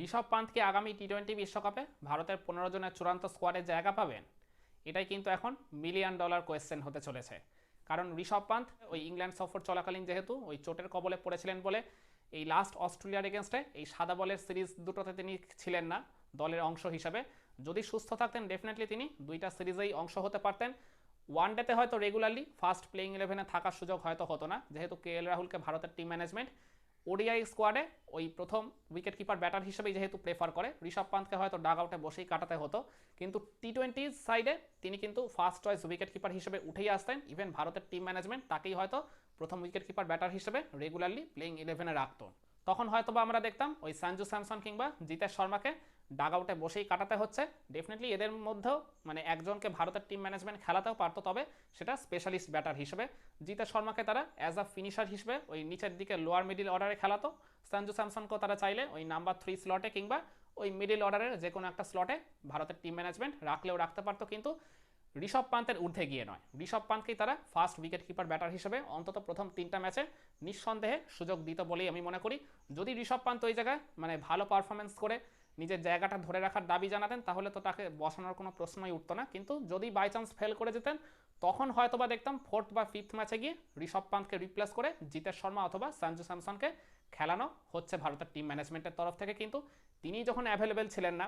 ঋষভ পান্ত কি আগামী T twenty বিশ্বকাপে ভারতের পনেরো জনের চূড়ান্ত স্কোয়াডে জায়গা পাবেন। এটাই কিন্তু এখন মিলিয়ন ডলার কোয়েশ্চেন হতে চলেছে। কারণ ঋষভ পান্ত ওই ইংল্যান্ড সফর চলাকালীন যেহেতু ওই চোটের কবলে পড়েছিলেন বলে এই লাস্ট অস্ট্রেলিয়ার এগেনস্টে এই সাদা বলের সিরিজ দুটোতে তিনি ছিলেন না দলের অংশ হিসাবে। যদি সুস্থ থাকতেন ডেফিনেটলি তিনি দুইটা সিরিজেই অংশ হতে পারতেন। ওয়ান ডেতে হয়তো রেগুলারলি ফার্স্ট প্লেইং ইলেভেনে থাকার সুযোগ হয়তো হতো না। যেহেতু কে এল রাহুলকে ভারতের টিম ম্যানেজমেন্ট ওডিআই স্কোয়াডে ওই প্রথম উইকেট কিপার ব্যাটার হিসেবেই যেহেতু প্রেফার করে, ঋষভ পান্তকে হয়তো ডাগ আউটে বসেই কাটাতে হতো। কিন্তু টি টোয়েন্টি সাইডে তিনি কিন্তু ফার্স্ট চয়েস উইকেট কিপার হিসেবে উঠেই আসতেন। ইভেন ভারতের টিম ম্যানেজমেন্ট তাকেই হয়তো প্রথম উইকেট কিপার ব্যাটার হিসেবে রেগুলারলি প্লেইং ইলেভেনে রাখতো। তখন হয়তো বা আমরা দেখতাম ওই সঞ্জু স্যামসন কিংবা জিতেশ শর্মাকে ডাগ আউটে বসেই কাটাতে হচ্ছে। ডেফিনেটলি এদের মধ্যেও মানে একজনকে ভারতের টিম ম্যানেজমেন্ট খেলাতেও পারতো, তবে সেটা স্পেশালিস্ট ব্যাটার হিসেবে। জিতেশ শর্মাকে তারা অ্যাজ আ ফিনিশার হিসেবে ওই নিচের দিকে লোয়ার মিডিল অর্ডারে খেলাতো। সঞ্জু স্যামসনকেও তারা চাইলে ওই নাম্বার থ্রি স্লটে কিংবা ওই মিডিল অর্ডারের যে কোনো একটা স্লটে ভারতের টিম ম্যানেজমেন্ট রাখলেও রাখতে পারতো, কিন্তু ঋষভ পান্তের ঊর্ধ্বে গিয়ে নয়। ঋষভ পান্তকেই তারা ফার্স্ট উইকেট কিপার ব্যাটার হিসেবে অন্তত প্রথম তিনটা ম্যাচে নিঃসন্দেহে সুযোগ দিত বলেই আমি মনে করি। যদি ঋষভ পান্ত ওই জায়গায় মানে ভালো পারফরমেন্স করে নিজের জায়গাটা ধরে রাখার দাবি জানাতেন, তাহলে তো তাকে বসানোর কোনো প্রশ্নই উঠতো না। কিন্তু যদি বাই চান্স ফেল করে যেতেন, তখন হয়তো বা দেখতাম ফোর্থ বা ফিফথ ম্যাচে গিয়ে ঋষভ পান্তকে রিপ্লেস করে জিতেশ শর্মা অথবা সঞ্জু স্যামসনকে খেলানো হচ্ছে ভারতের টিম ম্যানেজমেন্টের তরফ থেকে। কিন্তু তিনি যখন অ্যাভেলেবেল ছিলেন না,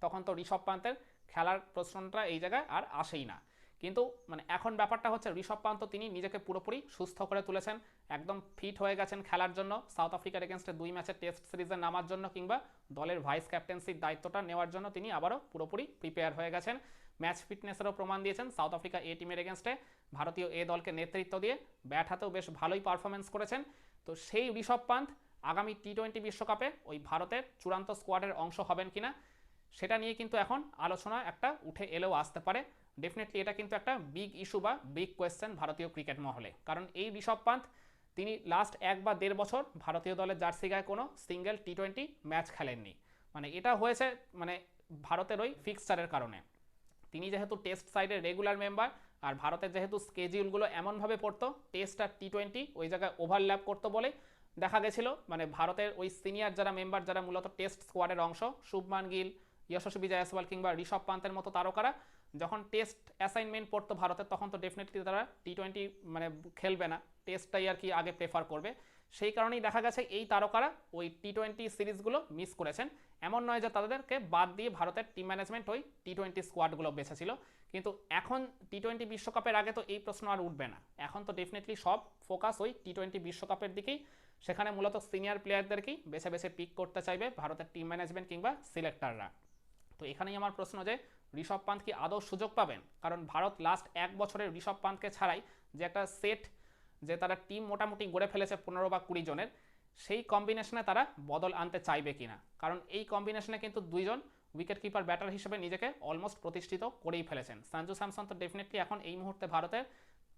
তখন তো ঋষভ পান্তের খেলার প্রশ্নটা এই জায়গায় আর আসেই না। কিন্তু মানে এখন ব্যাপারটা হচ্ছে ঋষভ পান্ত তিনি নিজেকে পুরোপুরি সুস্থ করে তুলেছেন, একদম ফিট হয়ে গেছেন খেলার জন্য, সাউথ আফ্রিকার এগেনস্টে দুই ম্যাচের টেস্ট সিরিজে নামার জন্য কিংবা দলের ভাইস ক্যাপ্টেন্সির দায়িত্বটা নেওয়ার জন্য তিনি আবারও পুরোপুরি প্রিপেয়ার হয়ে গেছেন। ম্যাচ ফিটনেসেরও প্রমাণ দিয়েছেন, সাউথ আফ্রিকা এ টিমের এগেনস্টে ভারতীয় এ দলকে নেতৃত্ব দিয়ে ব্যাট হাতেও বেশ ভালোই পারফরমেন্স করেছেন। তো সেই ঋষভ পান্ত আগামী টি টোয়েন্টি বিশ্বকাপে ওই ভারতের চূড়ান্ত স্কোয়াডের অংশ হবেন কিনা সেটা নিয়ে কিন্তু এখন আলোচনা একটা উঠে এলেও আসতে পারে। ডেফিনেটলি এটা কিন্তু একটা বিগ ইস্যু বা বিগ কোয়েশ্চেন ভারতীয় ক্রিকেট মহলে। কারণ এই ঋষভ পান্থ তিনি লাস্ট এক বা দেড় বছর ভারতীয় দলের জার্সি গায়ে কোনো সিঙ্গেল টি টোয়েন্টি ম্যাচ খেলেননি। মানে এটা হয়েছে মানে ভারতের ওই ফিক্সচারের কারণে। তিনি যেহেতু টেস্ট সাইডের রেগুলার মেম্বার আর ভারতের যেহেতু স্কেজিউলগুলো এমনভাবে পড়তো টেস্ট আর টি টোয়েন্টি ওই জায়গায় ওভারল্যাপ করতো বলে দেখা গেছিল। মানে ভারতের ওই সিনিয়র যারা মেম্বার যারা মূলত টেস্ট স্কোয়াডের অংশ, শুভমান গিল যশস্বী জয়সওয়াল কিংবা ঋষভ পান্তের মতো তারকারা যখন টেস্ট অ্যাসাইনমেন্ট পড়তো ভারতের তখন তো ডেফিনেটলি তারা টি টোয়েন্টি মানে খেলবে না। টেস্টটাই আর কি আগে প্রেফার করবে। সেই কারণেই দেখা গেছে এই তারকারা ওই টি টোয়েন্টি সিরিজগুলো মিস করেছেন। এমন নয় যে তাদেরকে বাদ দিয়ে ভারতের টিম ম্যানেজমেন্ট ওই টি টোয়েন্টি স্কোয়াডগুলো বেছেছিল। কিন্তু এখন টি টোয়েন্টি বিশ্বকাপের আগে তো এই প্রশ্ন আর উঠবে না। এখন তো ডেফিনেটলি সব ফোকাস ওই টি টোয়েন্টি বিশ্বকাপের দিকেই। সেখানে মূলত সিনিয়র প্লেয়ারদেরকেই বেছে বেছে পিক করতে চাইবে ভারতের টিম ম্যানেজমেন্ট কিংবা সিলেক্টাররা তো এখানেই আমার প্রশ্ন যে ঋষভ পান্ত কি আদৌ সুযোগ পাবেন? কারণ ভারত লাস্ট এক বছরের ঋষভ পান্তকে ছাড়াই যে একটা সেট যে তারা টিম মোটামুটি গড়ে ফেলেছে পনেরো বা কুড়ি জনের, সেই কম্বিনেশনে তারা বদল আনতে চাইবে কিনা? কারণ এই কম্বিনেশনে কিন্তু দুইজন উইকেট কিপার ব্যাটার হিসেবে নিজেকে অলমোস্ট প্রতিষ্ঠিত করেই ফেলেছেন। সঞ্জু স্যামসন তো ডেফিনেটলি এখন এই মুহূর্তে ভারতের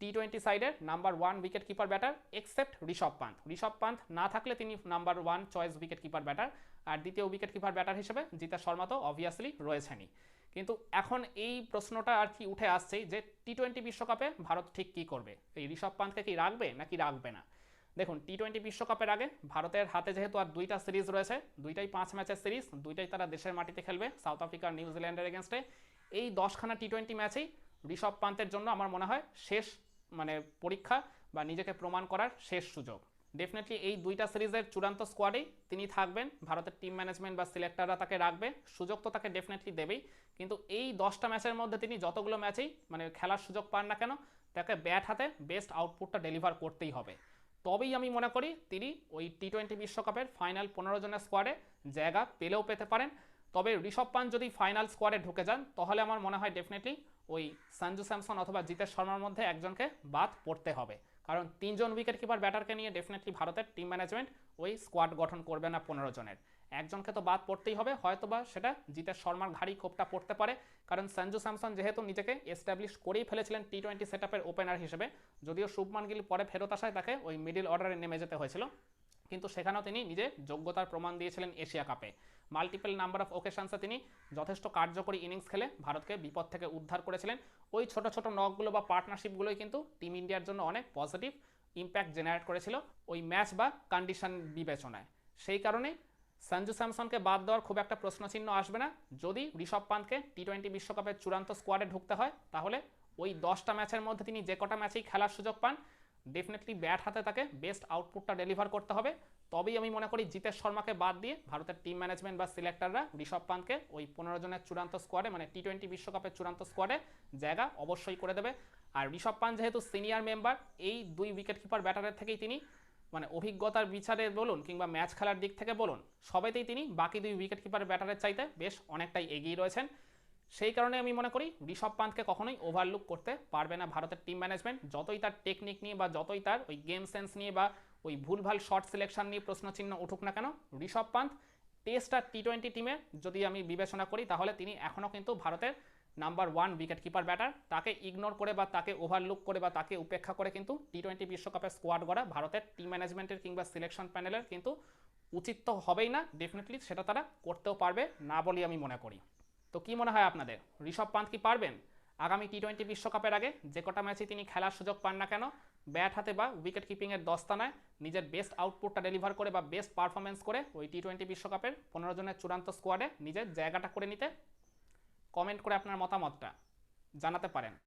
টি টোয়েন্টি সাইডের number one wicket keeper batter except Rishabh Pant Rishabh Pant না থাকলে তিনি number one choice wicket keeper batter আর দ্বিতীয় উইকেট কিপার ব্যাটার হিসেবে জিতা শর্মা তো অবভিয়াসলি রয়েছেনই। কিন্তু এখন এই প্রশ্নটা আর কি উঠে আসছেই যে টি টোয়েন্টি বিশ্বকাপে ভারত ঠিক কী করবে? এই ঋষভ পান্তকে কি রাখবে নাকি রাখবে না? দেখুন টি টোয়েন্টি বিশ্বকাপের আগে ভারতের হাতে যেহেতু আর দুইটা সিরিজ রয়েছে, দুইটাই পাঁচ ম্যাচের সিরিজ, দুইটাই তারা দেশের মাটিতে খেলবে, সাউথ আফ্রিকা নিউজিল্যান্ডের এগেনস্টে এই দশখানা টি টোয়েন্টি ম্যাচেই ঋষভ পান্তের জন্য আমার মনে হয় শেষ মানে পরীক্ষা বা নিজেকে প্রমাণ করার শেষ সুযোগ। ডেফিনেটলি এই দুইটা সিরিজের চূড়ান্ত স্কোয়াডেই তিনি থাকবেন, ভারতের টিম ম্যানেজমেন্ট বা সিলেক্টররা তাকে রাখবে সুযোগ তো তাকে ডেফিনেটলি দেবেই। কিন্তু এই দশটা ম্যাচের মধ্যে তিনি যতগুলো ম্যাচেই মানে খেলার সুযোগ পান না কেন, তাকে ব্যাট হাতে বেস্ট আউটপুটটা ডেলিভার করতেই হবে। তবেই আমি মনে করি তিনি ওই টি টোয়েন্টি বিশ্বকাপের ফাইনাল পনেরো জনের স্কোয়াডে জায়গা পেলেও পেতে পারেন। তবে ঋষভ পান যদি ফাইনাল স্কোয়াডে ঢুকে যান, তাহলে আমার মনে হয় ডেফিনেটলি ওই সঞ্জু স্যামসন অথবা জিতেশ শর্মার মধ্যে একজনকে বাদ পড়তে হবে। কারণ তিনজন উইকেট কিপার ব্যাটারকে নিয়ে ডেফিনেটলি ভারতের টিম ম্যানেজমেন্ট ওই স্কোয়াড গঠন করবে না পনেরো জনের। একজনকে তো বাদ পড়তেই হবে, হয়তোবা সেটা জিতেশ শর্মার ঘাড়ি কোপটা পড়তে পারে। কারণ সঞ্জু স্যামসন যেহেতু নিজেকে এস্টাবলিশ করেই ফেলেছিলেন টি টোয়েন্টি সেট ওপেনার হিসেবে, যদিও শুভমান গিল পরে ফেরত আসায় তাকে ওই মিডিল অর্ডারে নেমে যেতে হয়েছিল। কিন্তু সেখানেও তিনি নিজে যোগ্যতার প্রমাণ দিয়েছিলেন এশিয়া কাপে। মাল্টিপল নাম্বার অফ ওকেশনসে তিনি যথেষ্ট কার্যকরী ইনিংস খেলে ভারতকে বিপদ থেকে উদ্ধার করেছিলেন। ওই ছোট ছোট নকগুলো বা পার্টনারশিপগুলোই কিন্তু টিম ইন্ডিয়ার জন্য অনেক পজিটিভ ইম্প্যাক্ট জেনারেট করেছিল ওই ম্যাচ বা কন্ডিশন বিবেচনায়। সেই কারণে সঞ্জু স্যামসনকে বাদ দেওয়ার খুব একটা প্রশ্নচিহ্ন আসবে না। যদি ঋষভ পান্তকে টি টোয়েন্টি বিশ্বকাপের চূড়ান্ত স্কোয়াডে ঢুকতে হয়, তাহলে ওই দশটা ম্যাচের মধ্যে তিনি যে কটা ম্যাচেই খেলার সুযোগ পান ডেফিনেটলি ব্যাট হাতে তাকে বেস্ট আউটপুটটা ডেলিভার করতে হবে। তবেই আমি মনে করি জিতেশ শর্মাকে বাদ দিয়ে ভারতের টিম ম্যানেজমেন্ট বা সিলেক্টররা ঋষভ পান্তকে ওই পনেরো জনের চূড়ান্ত স্কোয়াডে মানে টি টোয়েন্টি বিশ্বকাপের চূড়ান্ত স্কোয়াডে জায়গা অবশ্যই করে দেবে। আর ঋষভ পান্ত যেহেতু সিনিয়র মেম্বার এই দুই উইকেট কিপার ব্যাটারের থেকেই তিনি মানে অভিজ্ঞতার বিচারে বলুন কিংবা ম্যাচ খেলার দিক থেকে বলুন সবাইতেই তিনি বাকি দুই উইকেট কিপার ব্যাটারের চাইতে বেশ অনেকটাই এগিয়ে রয়েছেন। সেই কারণে আমি মনে করি ঋষভ পান্তকে কখনোই ওভারলুক করতে পারবে না ভারতের টিম ম্যানেজমেন্ট যতই তার টেকনিক নিয়ে বা যতই তার ওই গেম সেন্স নিয়ে বা ওই ভুলভাল শর্ট সিলেকশন নিয়ে প্রশ্নচিহ্ন উঠুক না কেন ঋষভ পান্ত টেস্ট আর টি টোয়েন্টি টিমে যদি আমি বিবেচনা করি, তাহলে তিনি এখনও কিন্তু ভারতের number one wicket keeper batter তাকে ইগনোর করে বা তাকে ওভারলুক করে বা তাকে উপেক্ষা করে কিন্তু টি টোয়েন্টি বিশ্বকাপের স্কোয়াড গড়া ভারতের টিম ম্যানেজমেন্টের কিংবা সিলেকশন প্যানেলের কিন্তু উচিত তো হবেই না। ডেফিনেটলি সেটা তারা করতেও পারবে না বলেই আমি মনে করি। তো কি মনে হয় আপনাদের? ঋষভ পান্ত কি পারবেন? আগামী টি টোয়েন্টি বিশ্বকাপের আগে যে কটা ম্যাচে তিনি খেলার সুযোগ পান না কেন, ব্যাট হাতে বা উইকেট কিপিংয়ের দস্তানায় নিজের বেস্ট আউটপুটটা ডেলিভার করে বা বেস্ট পারফরমেন্স করে ওই টি টোয়েন্টি বিশ্বকাপের পনেরো জনের চূড়ান্ত স্কোয়াডে নিজের জায়গাটা করে নিতে কমেন্ট করে আপনার মতামতটা জানাতে পারেন।